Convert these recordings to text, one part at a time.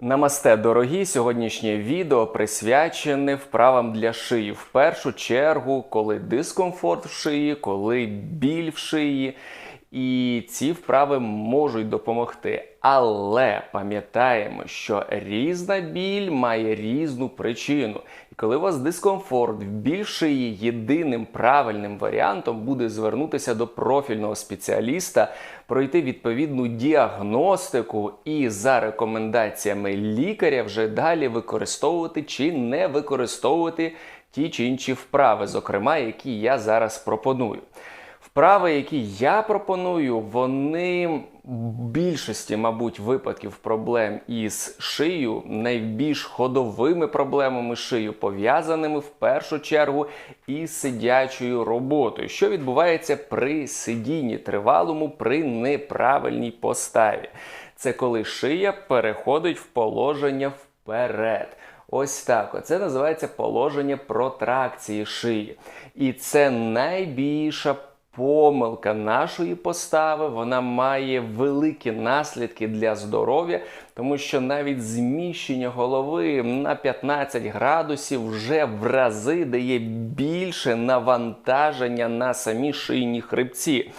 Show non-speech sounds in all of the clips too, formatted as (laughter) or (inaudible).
Намасте, дорогі! Сьогоднішнє відео присвячене вправам для шиї. В першу чергу, коли дискомфорт в шиї, коли біль в шиї. І ці вправи можуть допомогти. Але пам'ятаємо, що різна біль має різну причину. І коли у вас дискомфорт в біль єдиним правильним варіантом буде звернутися до профільного спеціаліста, пройти відповідну діагностику і за рекомендаціями лікаря вже далі використовувати чи не використовувати ті чи інші вправи, зокрема, які я зараз пропоную. Вправи, які я пропоную, вони в більшості, мабуть, випадків проблем із шиєю, найбільш ходовими проблемами шию, пов'язаними в першу чергу із сидячою роботою, що відбувається при сидінні тривалому при неправильній поставі. Це коли шия переходить в положення вперед. Ось так. Це називається положення протракції шиї. І це найбільша помилка нашої постави, вона має великі наслідки для здоров'я, тому що навіть зміщення голови на 15 градусів вже в рази дає більше навантаження на самі шийні хребці.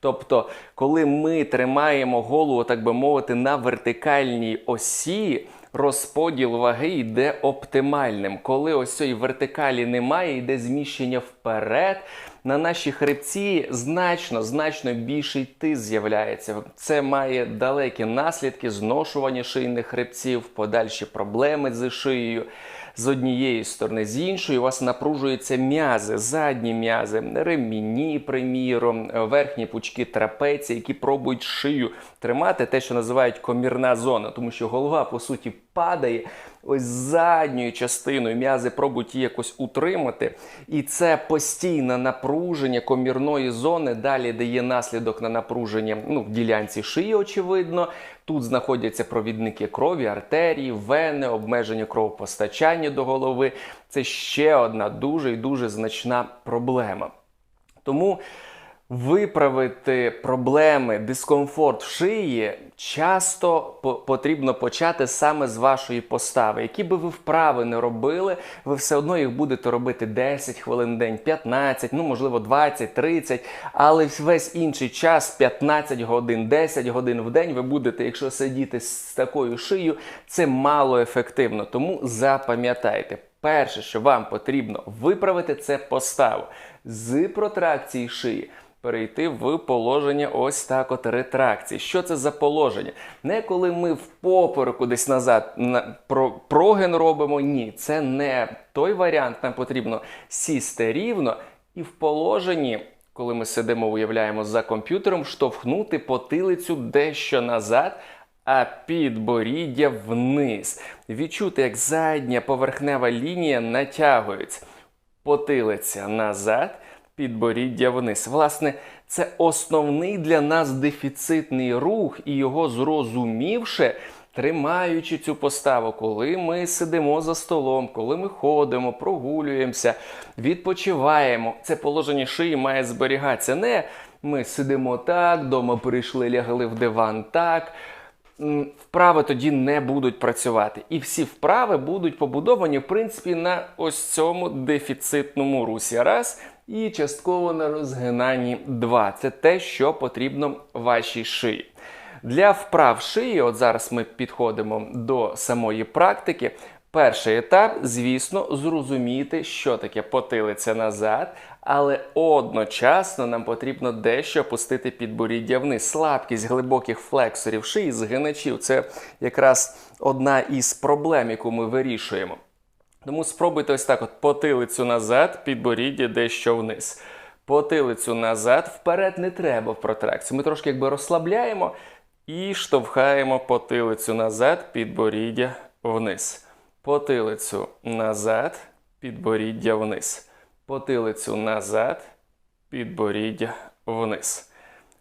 Тобто, коли ми тримаємо голову, так би мовити, на вертикальній осі, розподіл ваги йде оптимальним. Коли ось цієї вертикалі немає, йде зміщення вперед. На нашій хребці значно значно більший тиск з'являється. Це має далекі наслідки зношування шийних хребців, подальші проблеми з шиєю. З однієї сторони, з іншої у вас напружуються м'язи, задні м'язи, реміні, приміром, верхні пучки трапеції, які пробують шию тримати, те, що називають комірна зона, тому що голова, по суті, падає ось задньою частиною. М'язи пробують її якось утримати. І це постійне напруження комірної зони далі дає наслідок на напруження ну, в ділянці шиї, очевидно. Тут знаходяться провідники крові, артерії, вени, обмеження кровопостачання до голови. Це ще одна дуже і дуже значна проблема. Тому виправити проблеми, дискомфорт в шиї часто потрібно почати саме з вашої постави. Які би ви вправи не робили, ви все одно їх будете робити 10 хвилин в день, 15, ну можливо 20, 30, але весь інший час 15 годин, 10 годин в день ви будете, якщо сидіти з такою шиєю, це мало ефективно. Тому запам'ятайте. Перше, що вам потрібно виправити, це поставу з протракції шиї перейти в положення ось так от ретракції. Що це за положення? Не коли ми в попереку десь назад на, про, прогин робимо. Ні, це не той варіант. Нам потрібно сісти рівно і в положенні. Коли ми сидимо, уявляємо за комп'ютером, штовхнути потилицю дещо назад, а підборіддя вниз. Відчути, як задня поверхнева лінія натягується. Потилиця назад, підборіддя вниз. Власне, це основний для нас дефіцитний рух, і його зрозумівши, тримаючи цю поставу, коли ми сидимо за столом, коли ми ходимо, прогулюємося, відпочиваємо. Це положення шиї має зберігатися. Не ми сидимо так, дома прийшли, лягли в диван так. Вправи тоді не будуть працювати. І всі вправи будуть побудовані, в принципі, на ось цьому дефіцитному русі. Раз і частково на розгинанні 2. Це те, що потрібно вашій шиї. Для вправ шиї, от зараз ми підходимо до самої практики. Перший етап, звісно, зрозуміти, що таке потилиця назад, але одночасно нам потрібно дещо опустити підборіддя вниз. Слабкість глибоких флексорів шиї, згиначів це якраз одна із проблем, яку ми вирішуємо. Тому спробуйте ось так: от потилицю назад, підборіддя дещо вниз. Потилицю назад, вперед не треба в протракцію. Ми трошки якби розслабляємо і штовхаємо потилицю назад, підборіддя вниз. Потилицю назад, підборіддя вниз. Потилицю назад, підборіддя вниз.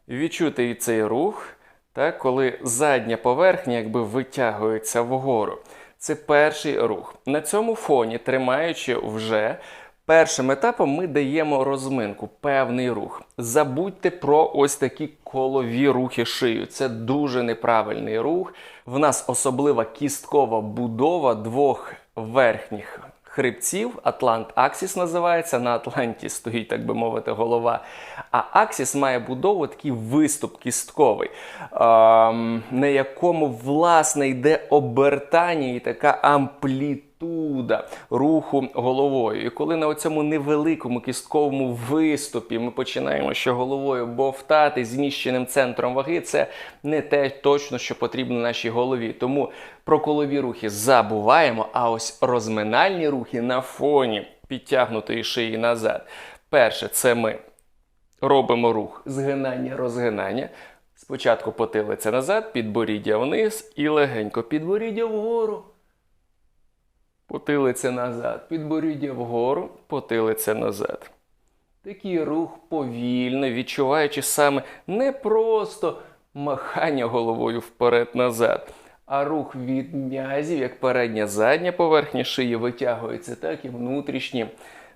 Відчути цей рух, так, коли задня поверхня якби витягується вгору. Це перший рух. На цьому фоні, тримаючи вже Першим етапом ми даємо розминку, певний рух. Забудьте про ось такі колові рухи шию. Це дуже неправильний рух. В нас особлива кісткова будова двох верхніх хребців. Атлант Аксіс називається. На Атланті стоїть, так би мовити, голова. А Аксіс має будову такий виступ кістковий, ем, на якому власне йде обертання і така амплітуда руху головою. І коли на цьому невеликому кістковому виступі ми починаємо ще головою бовтати зміщеним центром ваги, це не те точно, що потрібно нашій голові. Тому про колові рухи забуваємо, а ось розминальні рухи на фоні підтягнутої шиї назад. Перше, це ми робимо рух згинання, розгинання. Спочатку потилиця назад, підборіддя вниз і легенько підборіддя вгору. Потилиця назад, підборіддя вгору, потилиця назад. Такий рух повільно, відчуваючи саме не просто махання головою вперед-назад, а рух від м'язів, як передня задня поверхня шиї витягується, так і внутрішні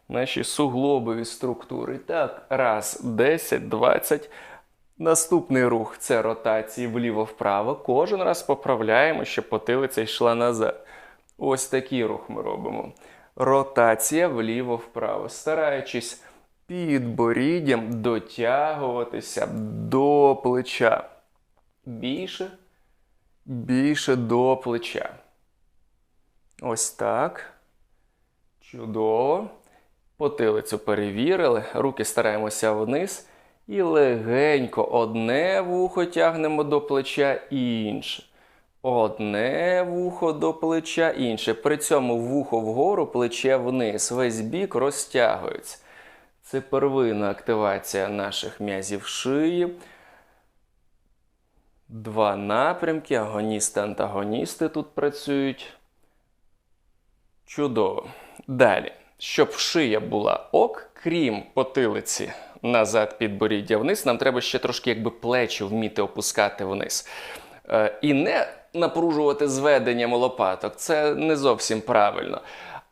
наші суглобові структури. Так, раз, 10, 20. Наступний рух це ротації вліво-вправо. Кожен раз поправляємо, щоб потилиця йшла назад. Ось такий рух ми робимо. Ротація вліво-вправо, стараючись підборіддям дотягуватися до плеча. Більше, більше до плеча. Ось так. Чудово. Потилицю перевірили. Руки стараємося вниз. І легенько одне вухо тягнемо до плеча і інше. Одне вухо до плеча, інше. При цьому вухо вгору, плече вниз. Весь бік розтягується. Це первинна активація наших м'язів шиї. Два напрямки. Агоністи, антагоністи тут працюють. Чудово. Далі. Щоб шия була ок, крім потилиці назад підборіддя вниз, нам треба ще трошки якби плечі вміти опускати вниз. Е, і не напружувати зведенням лопаток. Це не зовсім правильно.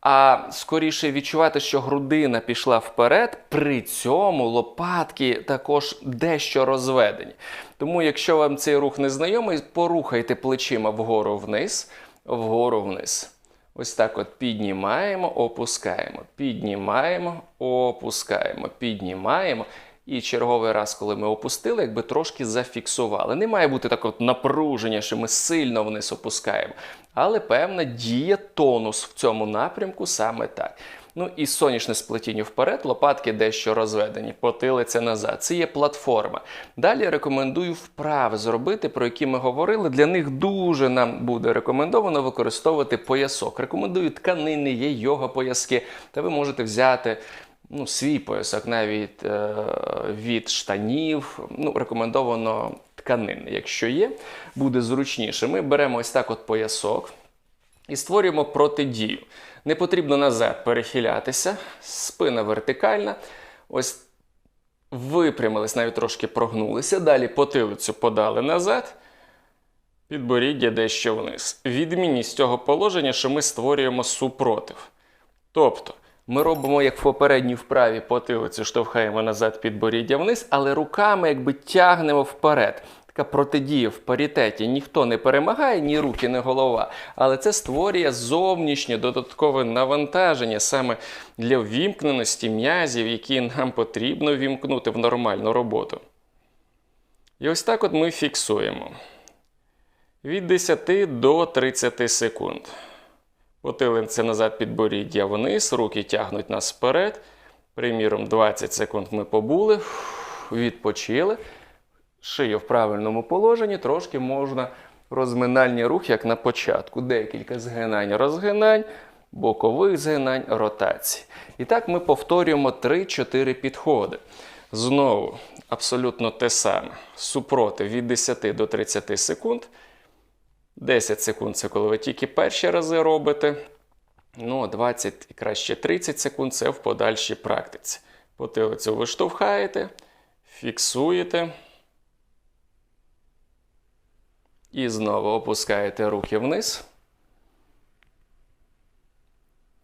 А скоріше відчувати, що грудина пішла вперед, при цьому лопатки також дещо розведені. Тому, якщо вам цей рух не знайомий, порухайте плечима вгору вниз, вгору вниз. Ось так от піднімаємо, опускаємо, піднімаємо, опускаємо, піднімаємо. І черговий раз, коли ми опустили, якби трошки зафіксували. Не має бути так от напруження, що ми сильно вниз опускаємо. Але певна діє тонус в цьому напрямку саме так. Ну і сонячне сплетіння вперед, лопатки дещо розведені, потилиця назад. Це є платформа. Далі рекомендую вправи зробити, про які ми говорили. Для них дуже нам буде рекомендовано використовувати поясок. Рекомендую тканини, є йога пояски, та ви можете взяти ну, свій поясок навіть е, від штанів. Ну, Рекомендовано тканини. Якщо є, буде зручніше. Ми беремо ось так от поясок і створюємо протидію. Не потрібно назад перехилятися, спина вертикальна. Ось випрямились, навіть трошки прогнулися. Далі потилицю подали назад. Підборіддя дещо вниз. Відмінність цього положення, що ми створюємо супротив. Тобто, ми робимо, як в попередній вправі, потилицю штовхаємо назад підборіддя вниз, але руками якби тягнемо вперед. Така протидія в паритеті. Ніхто не перемагає, ні руки, ні голова. Але це створює зовнішнє додаткове навантаження саме для ввімкненості м'язів, які нам потрібно вімкнути в нормальну роботу. І ось так от ми фіксуємо від 10 до 30 секунд. Потилимося назад підборіддя вниз, руки тягнуть нас вперед. Приміром, 20 секунд ми побули, відпочили. Шию в правильному положенні, трошки можна розминальні рухи, як на початку. Декілька згинань, розгинань, бокових згинань, ротацій. І так ми повторюємо 3-4 підходи. Знову абсолютно те саме. Супроти від 10 до 30 секунд. 10 секунд це коли ви тільки перші рази робите. Ну, 20 і краще 30 секунд це в подальшій практиці. Потилицю ви штовхаєте, фіксуєте. І знову опускаєте руки вниз.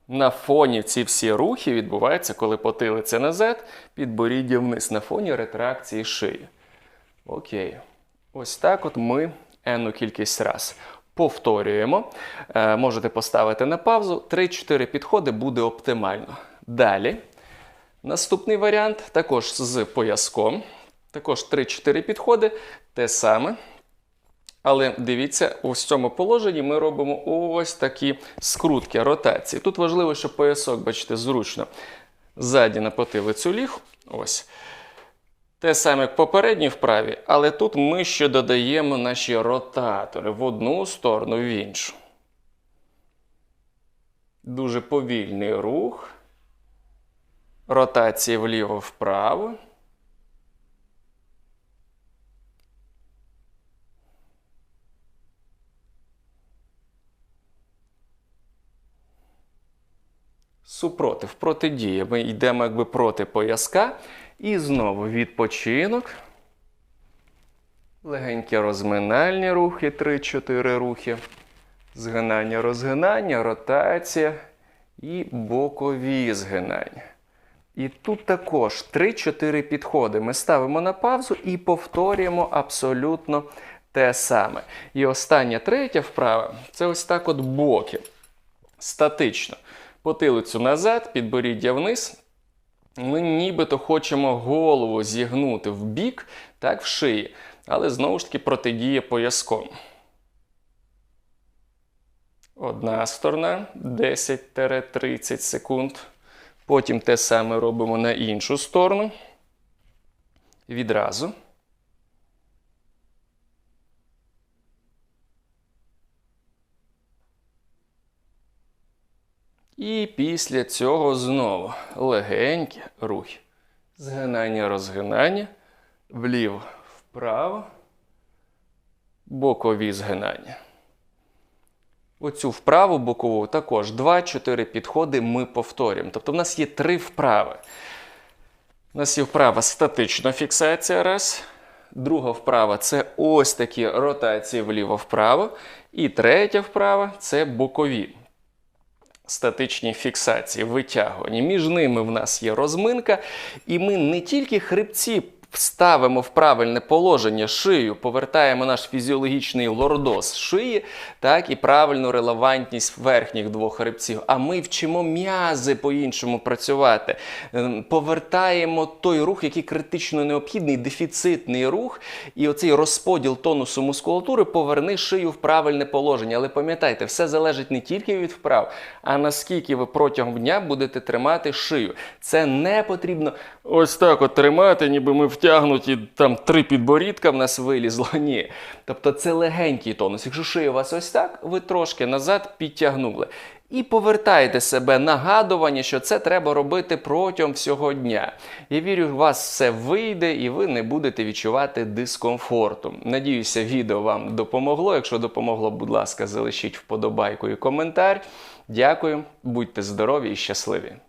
на фоні ці всі рухи відбуваються, коли потилиця назад, підборіддя вниз на фоні ретракції шиї. Окей. Ось так от ми енну кількість раз повторюємо. Е, можете поставити на паузу. 3-4 підходи буде оптимально. Далі. Наступний варіант також з пояском. Також 3-4 підходи. Те саме. Але дивіться, у цьому положенні ми робимо ось такі скрутки ротації. Тут важливо, щоб поясок, бачите, зручно ззаді на потилицю ліг. Ось. Те саме, як в попередній вправі, але тут ми ще додаємо наші ротатори в одну сторону, в іншу. Дуже повільний рух. Ротації вліво-вправо. Супротив, протидія. Ми йдемо якби проти пояска. І знову відпочинок. Легенькі розминальні рухи, 3-4 рухи. Згинання, розгинання, ротація і бокові згинання. І тут також 3-4 підходи. Ми ставимо на паузу і повторюємо абсолютно те саме. І остання третя вправа це ось так от боки. Статично. Потилицю назад, підборіддя вниз. Ми нібито хочемо голову зігнути в бік, так, в шиї, але знову ж таки протидіє пояском. Одна сторона 10-30 секунд. Потім те саме робимо на іншу сторону. Відразу. І після цього знову легенькі рухи. Згинання, розгинання, вліво, вправо, бокові згинання. Оцю вправу бокову також 2-4 підходи ми повторюємо. Тобто в нас є три вправи. У нас є вправа статична фіксація. Раз. Друга вправа це ось такі ротації вліво-вправо. І третя вправа це бокові статичні фіксації, витягування. Між ними в нас є розминка, і ми не тільки хребці ставимо в правильне положення шию, повертаємо наш фізіологічний лордоз шиї, так і правильну релевантність верхніх двох хребців. А ми вчимо м'язи по-іншому працювати, Ем, повертаємо той рух, який критично необхідний, дефіцитний рух, і оцей розподіл тонусу мускулатури поверне шию в правильне положення. Але пам'ятайте, все залежить не тільки від вправ, а наскільки ви протягом дня будете тримати шию. Це не потрібно ось так от тримати, ніби ми втягнуті, там три підборідка в нас вилізло. (laughs) Ні. Тобто це легенький тонус. Якщо шия у вас ось так, ви трошки назад підтягнули. І повертайте себе нагадування, що це треба робити протягом всього дня. Я вірю, у вас все вийде і ви не будете відчувати дискомфорту. Надіюся, відео вам допомогло. Якщо допомогло, будь ласка, залишіть вподобайку і коментар. Дякую, будьте здорові і щасливі!